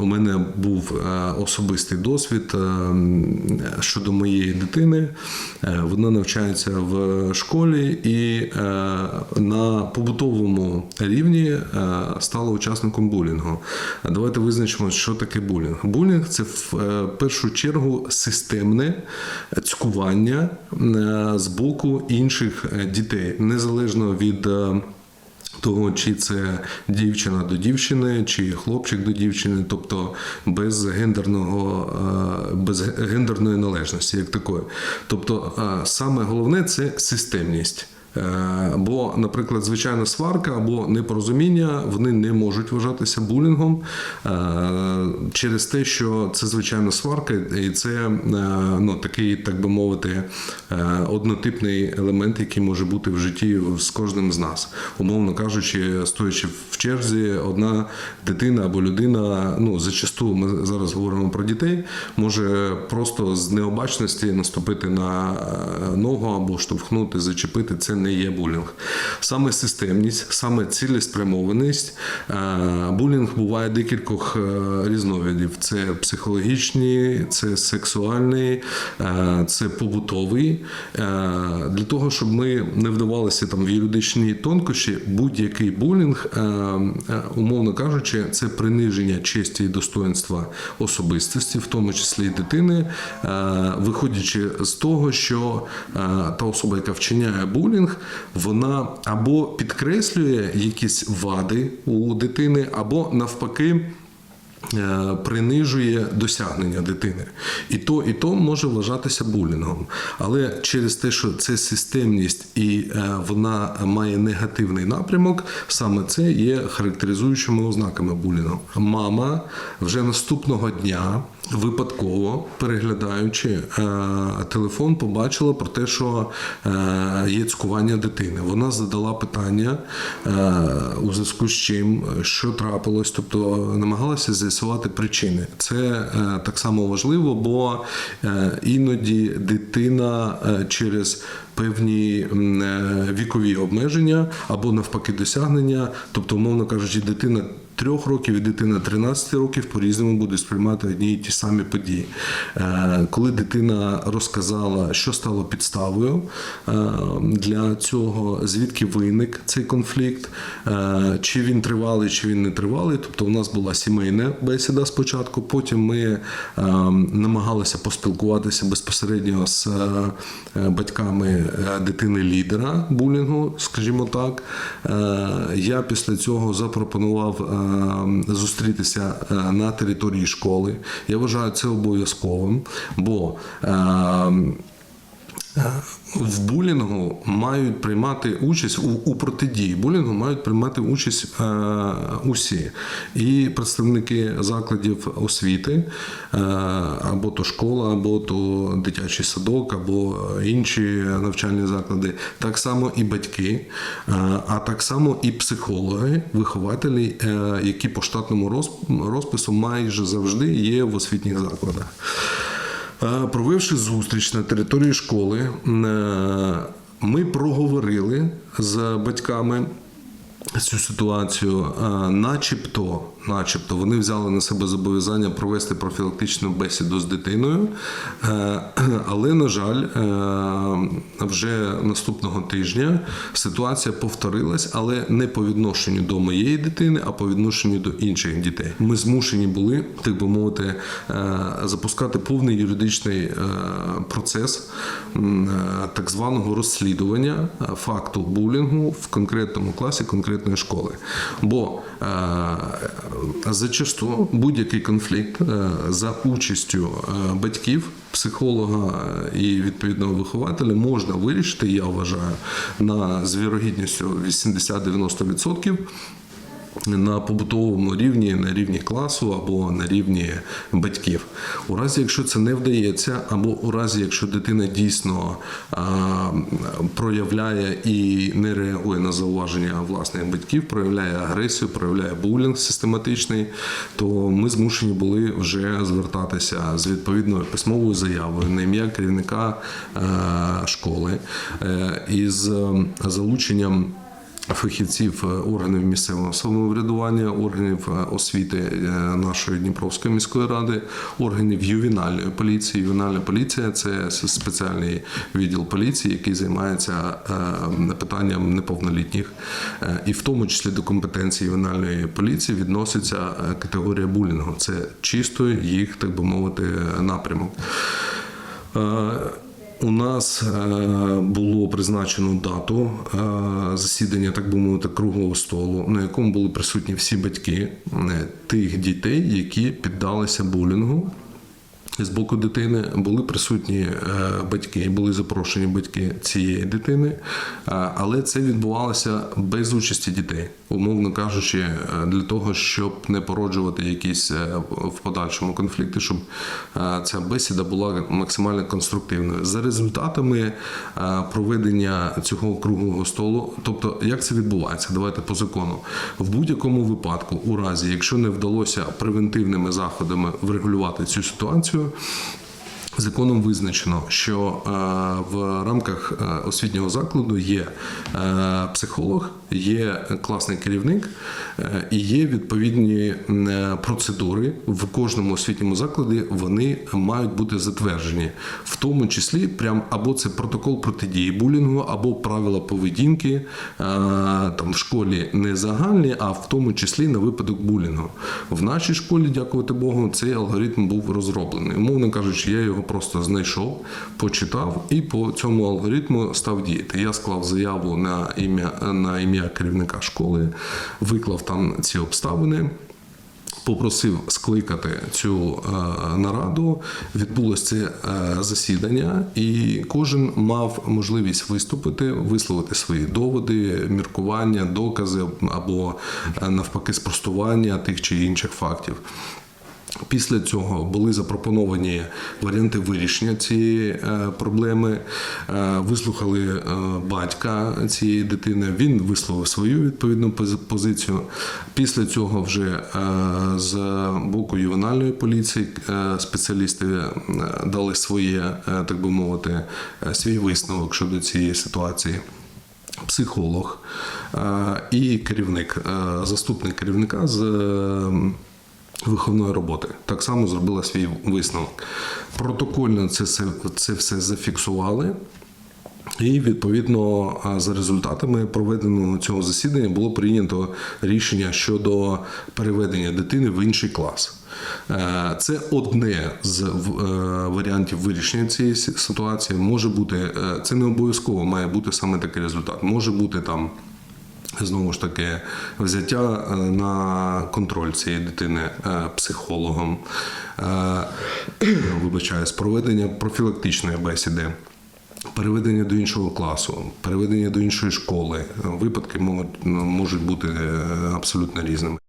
у мене був е, особистий досвід е, щодо моєї дитини. Е, Вона навчається в школі і на побутовому рівні стала учасником булінгу. Давайте визначимо, що таке булінг. Булінг це в першу чергу системне цькування з боку інших дітей, незалежно від. Того, чи це дівчина до дівчини, чи хлопчик до дівчини, тобто без гендерного, е, без гендерної належності, як такої. Тобто, е, саме головне це системність. Е, Бо, наприклад, звичайна сварка або непорозуміння вони не можуть вважатися булінгом е, через те, що це звичайна сварка, і це е, ну, такий, так би мовити, однотипний елемент, який може бути в житті з кожним з нас. Умовно кажучи, стоячи в черзі, одна дитина або людина, ну зачасту ми зараз говоримо про дітей, може просто з необачності наступити на ногу або штовхнути, зачепити. Це не є булінг. Саме системність, саме цілеспрямованість. Е, Булінг буває декількох е, різновидів: це психологічні, це сексуальний, е, це побутовий. Для того, щоб ми не вдавалися там в юридичні тонкощі, будь-який булінг, умовно кажучи, це приниження честі і достоинства особистості, в тому числі і дитини, виходячи з того, що та особа, яка вчиняє булінг, вона або підкреслює якісь вади у дитини, або навпаки. е, Принижує досягнення дитини, і то, і то може вважатися булінгом. Але через те, що це системність і е, вона має негативний напрямок, саме це є характеризуючими ознаками булінгу. Мама вже наступного дня випадково переглядаючи е, телефон, побачила про те, що е, є цькування дитини. Вона задала питання е, у зв'язку з чим, що трапилось, тобто намагалася з'ясувати причини. Це е, так само важливо, бо е, іноді дитина е, через певні е, вікові обмеження або навпаки досягнення, тобто, умовно кажучи, дитина. Трьох років і дитина 13 років по-різному буде сприймати одні і ті самі події. Е, Коли дитина розказала, що стало підставою е, для цього, звідки виник цей конфлікт, е, чи він тривалий, чи він не тривалий. Тобто, у нас була сімейна бесіда спочатку, потім ми намагалися поспілкуватися безпосередньо з батьками дитини-лідера булінгу, скажімо так. Я після цього запропонував зустрітися е, на території школи. Я вважаю це обов'язковим, бо е, в булінгу мають приймати участь у, у протидії булінгу мають приймати участь е, усі. І представники закладів освіти, е, або то школа, або то дитячий садок, або інші навчальні заклади, так само і батьки, е, а так само і психологи, вихователі, е, які по штатному розп- розпису майже завжди є в освітніх закладах. Провівши зустріч на території школи, е, ми проговорили з батьками цю ситуацію, е, начебто, начебто вони взяли на себе зобов'язання провести профілактичну бесіду з дитиною, Е, але, на жаль, е, вже наступного тижня ситуація повторилась, але не по відношенню до моєї дитини, а по відношенню до інших дітей. Ми змушені були, так би мовити, запускати повний юридичний процес так званого розслідування факту булінгу в конкретному класі конкретної школи. Бо е, зачасту будь-який конфлікт е, за участю е, батьків, психолога і відповідного вихователя можна вирішити, я вважаю, на з вірогідністю 80-90%. На побутовому рівні, на рівні класу або на рівні батьків. У разі, якщо це не вдається, або у разі, якщо дитина дійсно а, проявляє і не реагує на зауваження власних батьків, проявляє агресію, проявляє булінг систематичний, то ми змушені були вже звертатися з відповідною письмовою заявою на ім'я керівника е, школи е, із е, залученням фахівців е, органів місцевого самоврядування, органів е, освіти е, нашої Дніпровської міської ради, органів ювенальної поліції. Ювенальна поліція це спеціальний відділ поліції, який займається питанням неповнолітніх, і в тому числі до компетенції ювенальної поліції відноситься категорія булінгу. Це чисто їх, так би мовити, напрямок. У нас е, було призначено дату е, засідання, так би мовити, круглого столу, на якому були присутні всі батьки е, тих дітей, які піддалися булінгу. З боку дитини були присутні е, батьки, були запрошені батьки цієї дитини, е, але це відбувалося без участі дітей, умовно кажучи, е, для того, щоб не породжувати якісь в подальшому конфлікти, щоб ця бесіда була максимально конструктивною. За результатами проведення цього круглого столу, тобто як це відбувається, давайте по закону. В будь-якому випадку, у разі, якщо не вдалося превентивними заходами врегулювати цю ситуацію. muito Законом визначено, що е, в рамках е, освітнього закладу є е, психолог, є класний керівник і є відповідні процедури в кожному освітньому закладі. Вони мають бути затверджені, в тому числі прям або це протокол протидії булінгу, або правила поведінки там в школі не загальні, а в тому числі на випадок булінгу. В нашій школі, дякувати Богу, цей алгоритм був розроблений. Умовно кажучи, я його просто знайшов, почитав і по цьому алгоритму став діяти. Я склав заяву на ім'я на ім'я керівника школи, виклав там ці обставини. Попросив скликати цю е, нараду, відбулося це е, засідання, і кожен мав можливість виступити, висловити свої доводи, міркування, докази або е, навпаки спростування тих чи інших фактів. Після цього були запропоновані варіанти вирішення цієї е, проблеми. Е, Вислухали е, батька цієї дитини. Він висловив свою відповідну позицію. Після цього вже з боку ювенальної поліції спеціалісти дали своє, так би мовити, свій висновок щодо цієї ситуації психолог і керівник, заступник керівника з виховної роботи. Так само зробила свій висновок. Протокольно це, все- це все зафіксували. І відповідно за результатами проведеного цього засідання було прийнято рішення щодо переведення дитини в інший клас. Е, Це одне з е, варіантів вирішення цієї ситуації. Може бути, е, це не обов'язково має бути саме такий результат. Може бути там. Знову ж таки, взяття е, на контроль цієї дитини е, психологом, е, вибачаюсь, проведення профілактичної бесіди, переведення до іншого класу, переведення до іншої школи. Випадки можуть, бути абсолютно різними.